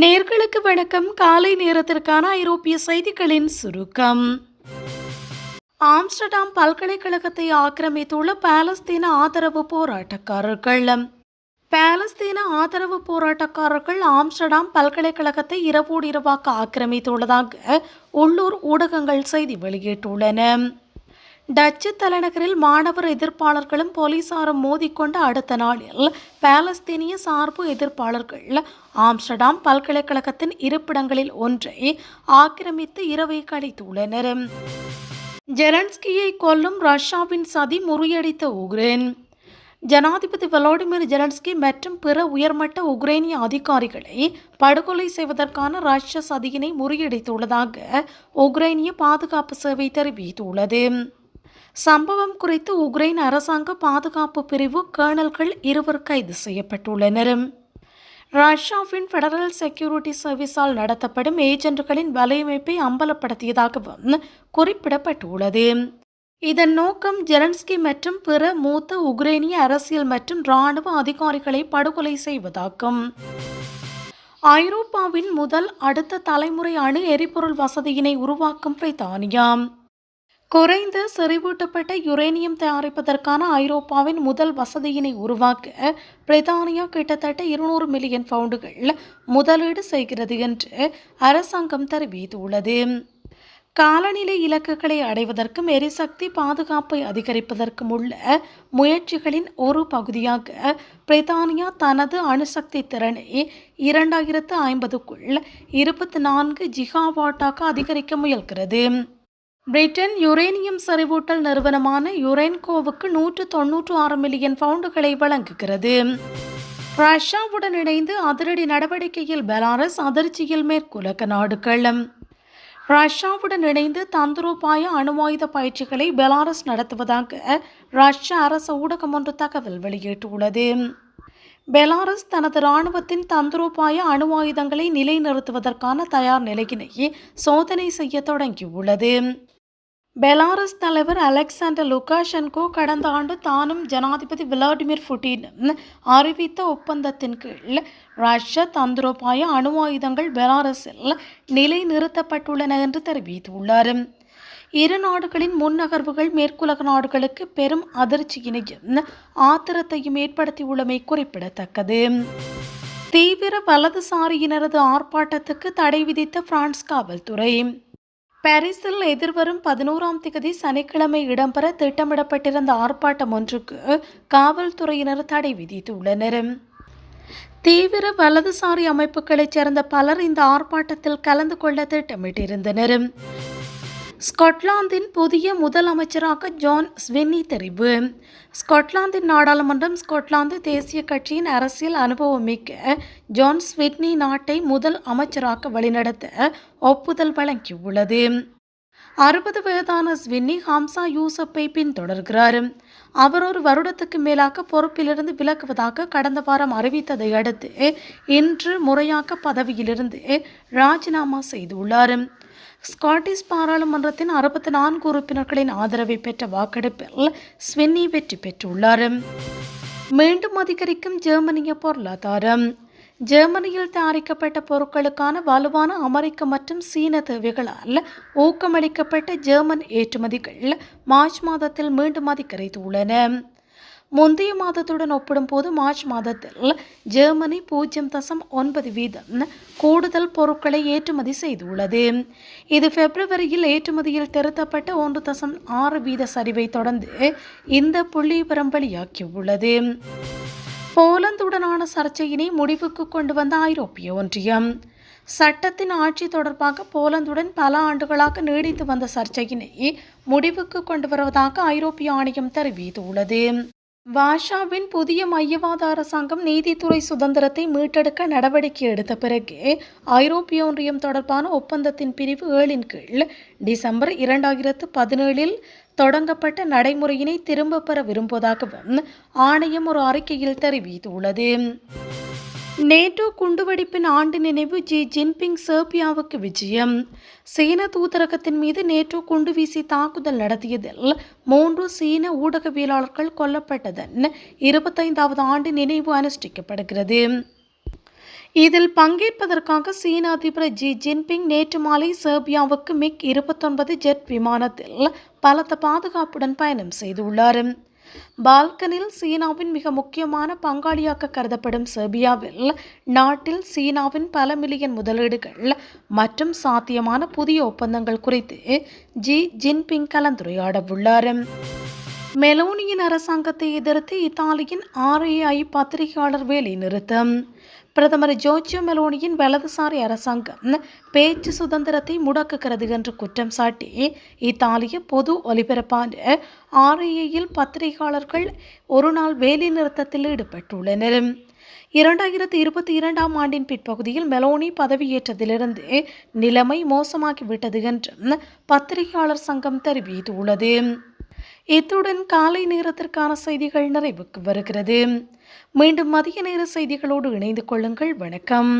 நேர்களுக்கு வணக்கம். காலை நேரத்திற்கான ஐரோப்பிய செய்திகளின் சுருக்கம். ஆம்ஸ்டர்டாம் பல்கலைக்கழகத்தை ஆக்கிரமித்துள்ள பாலஸ்தீன ஆதரவு போராட்டக்காரர்கள். பாலஸ்தீன ஆதரவு போராட்டக்காரர்கள் ஆம்ஸ்டர்டாம் பல்கலைக்கழகத்தை இரவோடு இரவாக ஆக்கிரமித்துள்ளதாக உள்ளூர் ஊடகங்கள் செய்தி வெளியிட்டுள்ளன. டச்சு தலைநகரில் மாணவர் எதிர்ப்பாளர்களும் போலீசாரும் மோதிக்கொண்ட அடுத்த நாளில் பாலஸ்தீனிய சார்பு எதிர்ப்பாளர்கள் ஆம்ஸ்டர்டாம் பல்கலைக்கழகத்தின் இருப்பிடங்களில் ஒன்றை ஆக்கிரமித்து இரவை கழித்துள்ளனர் ஜெலன்ஸ்கியை கொல்லும் ரஷ்யாவின் சதி முறியடித்த உக்ரைன். ஜனாதிபதி வலோடிமிர் ஜெலன்ஸ்கி மற்றும் பிற உயர்மட்ட உக்ரைனிய அதிகாரிகளை படுகொலை செய்வதற்கான ரஷ்ய சதியினை முறியடித்துள்ளதாக உக்ரைனிய பாதுகாப்பு சேவை தெரிவித்துள்ளது. சம்பவம் குறித்து உக்ரைன் அரசாங்க பாதுகாப்பு பிரிவு கேர்னல்கள் இருவர் கைது செய்யப்பட்டுள்ளனர். ரஷ்யாவின் ஃபெடரல் செக்யூரிட்டி சர்வீஸால் நடத்தப்படும் ஏஜென்ட்களின் வலையமைப்பை அம்பலப்படுத்தியதாகவும் குறிப்பிடப்பட்டுள்ளது. இதன் நோக்கம் ஜெலன்ஸ்கி மற்றும் பிற மூத்த உக்ரைனிய அரசியல் மற்றும் இராணுவ அதிகாரிகளை படுகொலை செய்வதாகும். ஐரோப்பாவின் முதல் அடுத்த தலைமுறை அணு எரிபொருள் வசதியினை உருவாக்கும் பிரித்தானியா. குறைந்த செறிவூட்டப்பட்ட யுரேனியம் தயாரிப்பதற்கான ஐரோப்பாவின் முதல் வசதியினை உருவாக்க பிரித்தானியா கிட்டத்தட்ட இருநூறு மில்லியன் பவுண்டுகள் முதலீடு செய்கிறது என்று அரசாங்கம் தெரிவித்துள்ளது. காலநிலை இலக்குகளை அடைவதற்கும் எரிசக்தி பாதுகாப்பை அதிகரிப்பதற்கும் உள்ள முயற்சிகளின் ஒரு பகுதியாக பிரித்தானியா தனது அணுசக்தி திறனை இரண்டாயிரத்து ஐம்பதுக்குள் இருபத்தி நான்கு ஜிகாவாட்டாக அதிகரிக்க முயல்கிறது. பிரிட்டன் யுரேனியம் செறிவூட்டல் நிறுவனமான யுரேன்கோவுக்கு நூற்று தொன்னூற்று ஆறு மில்லியன் பவுண்டுகளை வழங்குகிறது. ரஷ்யாவுடன் இணைந்து அதிரடி நடவடிக்கையில் பெலாரஸ் அதிர்ச்சியில் மேற்குலக நாடுகள். ரஷ்யாவுடன் இணைந்து தந்திரோபாய அணுவாயுத பயிற்சிகளை பெலாரஸ் நடத்துவதாக ரஷ்ய அரசு ஊடகம் ஒன்று தகவல் வெளியிட்டுள்ளது. பெலாரஸ் தனது இராணுவத்தின் தந்திரோபாய அணு ஆயுதங்களை நிலைநிறுத்துவதற்கான தயார் நிலையினை சோதனை செய்ய தொடங்கியுள்ளது. பெலாரஸ் தலைவர் அலெக்சாண்டர் லுகாஷென்கோ கடந்த ஆண்டு தானும் ஜனாதிபதி விளாடிமிர் புட்டின் அறிவித்த ஒப்பந்தத்தின் கீழ் ரஷ்ய தந்திரோபாய அணு ஆயுதங்கள் பெலாரஸில் நிலைநிறுத்தப்பட்டுள்ளன என்று தெரிவித்துள்ளார். இரு நாடுகளின் முன்னகர்வுகள் மேற்குலக நாடுகளுக்கு பெரும் அதிர்ச்சியினையும் ஆத்திரத்தையும் ஏற்படுத்தியுள்ளமை குறிப்பிடத்தக்கது. தீவிர வலதுசாரியினரது ஆர்ப்பாட்டத்துக்கு தடை விதித்த பிரான்ஸ் காவல்துறை. பாரிஸில் எதிர்வரும் பதினோராம் திகதி சனிக்கிழமை இடம்பெற திட்டமிடப்பட்டிருந்த ஆர்ப்பாட்டம் ஒன்றுக்கு காவல்துறையினர் தடை விதித்துள்ளனர். தீவிர வலதுசாரி அமைப்புகளைச் சேர்ந்த பலர் இந்த ஆர்ப்பாட்டத்தில் கலந்து கொள்ள திட்டமிட்டிருந்தனர். ஸ்காட்லாந்தின் புதிய முதலமைச்சராக ஜான் ஸ்வின்னி தெரிவு. ஸ்காட்லாந்தின் நாடாளுமன்றம் ஸ்காட்லாந்து தேசிய கட்சியின் அரசியல் அனுபவம் மிக்க ஜான் ஸ்விட்னி நாட்டை முதல் அமைச்சராக வழிநடத்த ஒப்புதல் வழங்கியுள்ளது. அறுபது வயதான ஸ்வின்னி ஹம்சா யூசப்பை பின்தொடர்கிறார். அவர் ஒரு வருடத்துக்கு மேலாக பொறுப்பிலிருந்து விலகுவதாக கடந்த வாரம் அறிவித்ததை அடுத்து இன்று முறையாக பதவியிலிருந்து ராஜினாமா செய்துள்ளார். ஸ்காட்டிஷ் பாராளுமன்றத்தின் அறுபத்தி நான்கு உறுப்பினர்களின் ஆதரவை பெற்ற வாக்கெடுப்பில் ஸ்வின்னி வெற்றி பெற்றுள்ளார். மீண்டும் அதிகரிக்கும் ஜெர்மனிய பொருளாதாரம். ஜெர்மனியில் தயாரிக்கப்பட்ட பொருட்களுக்கான வலுவான அமெரிக்க மற்றும் சீன தேவைகளால் ஊக்கமளிக்கப்பட்ட ஜெர்மன் ஏற்றுமதிகள் மார்ச் மாதத்தில் மீண்டும் அதிகரித்துள்ளன. முந்தைய மாதத்துடன் ஒப்பிடும்போது மார்ச் மாதத்தில் ஜெர்மனி பூஜ்ஜியம் தசம் ஒன்பது வீதம் கூடுதல் பொருட்களை ஏற்றுமதி செய்துள்ளது. இது பிப்ரவரியில் ஏற்றுமதியில் திருத்தப்பட்ட ஒன்று தசம் ஆறு வீத சரிவை தொடர்ந்து இந்த புள்ளிவிவரம் வெளியாகியுள்ளது. போலந்துடனான சர்ச்சையினை முடிவுக்கு கொண்டு வந்த ஐரோப்பிய ஒன்றியம். சட்டத்தின் ஆட்சி தொடர்பாக போலந்துடன் பல ஆண்டுகளாக நீடித்து வந்த சர்ச்சையினை முடிவுக்கு கொண்டு வருவதாக ஐரோப்பிய ஆணையம் தெரிவித்துள்ளது. வாஷாவின் புதிய மையவாத அரசாங்கம் நீதித்துறை சுதந்திரத்தை மீட்டெடுக்க நடவடிக்கை எடுத்த பிறகு ஐரோப்பிய ஒன்றியம் தொடர்பான ஒப்பந்தத்தின் பிரிவு ஏழின் கீழ் டிசம்பர் இரண்டாயிரத்து பதினேழில் தொடங்கப்பட்ட நடைமுறையினை திரும்பப் பெற விரும்புவதாகவும் ஆணையம் ஒரு அறிக்கையில் தெரிவித்துள்ளது. நேட்டோ குண்டுவெடிப்பின் ஆண்டு நினைவு ஜி ஜின்பிங் சேர்பியாவுக்கு விஜயம். சீன தூதரகத்தின் மீது நேட்டோ குண்டு வீசி தாக்குதல் நடத்தியதில் மூன்று சீன ஊடகவியலாளர்கள் கொல்லப்பட்டதன் இருபத்தைந்தாவது ஆண்டு நினைவு அனுஷ்டிக்கப்படுகிறது. இதில் பங்கேற்பதற்காக சீன அதிபர் ஜி ஜின்பிங் நேற்று மாலை செர்பியாவுக்கு மிக் இருபத்தொன்பது ஜெட் விமானத்தில் பலத்த பாதுகாப்புடன் பயணம் செய்துள்ளார். பால்கனில் சீனாவின் மிக முக்கியமான பங்காளியாக கருதப்படும் செர்பியாவில் நாட்டில் சீனாவின் பல மில்லியன் முதலீடுகள் மற்றும் சாத்தியமான புதிய ஒப்பந்தங்கள் குறித்து ஜி ஜின்பிங் கலந்துரையாட உள்ளார் மெலோனியின் அரசாங்கத்தை எதிர்த்து இத்தாலியின் ஆர்ஏஐ பத்திரிகையாளர் வேலை நிறுத்தம் பிரதமர் ஜோர்ஜியோ மெலோனியின் வலதுசாரி அரசாங்கம் பேச்சு சுதந்திரத்தை முடக்குகிறது என்று குற்றம் சாட்டி இத்தாலிய பொது ஒலிபரப்பான ஆர்ஏஐயில் பத்திரிகையாளர்கள் ஒரு நாள் வேலை நிறுத்தத்தில் ஈடுபட்டுள்ளனர். இரண்டாயிரத்தி இருபத்தி இரண்டாம் ஆண்டின் பிற்பகுதியில் மெலோனி பதவியேற்றதிலிருந்து நிலைமை மோசமாகிவிட்டது என்றும் பத்திரிகையாளர் சங்கம் தெரிவித்துள்ளது. இத்துடன் காலை நேரத்திற்கான செய்திகள் நிறைவுக்கு வருகிறது. மீண்டும் மதிய நேர செய்திகளோடு இணைந்து கொள்ளுங்கள். வணக்கம்.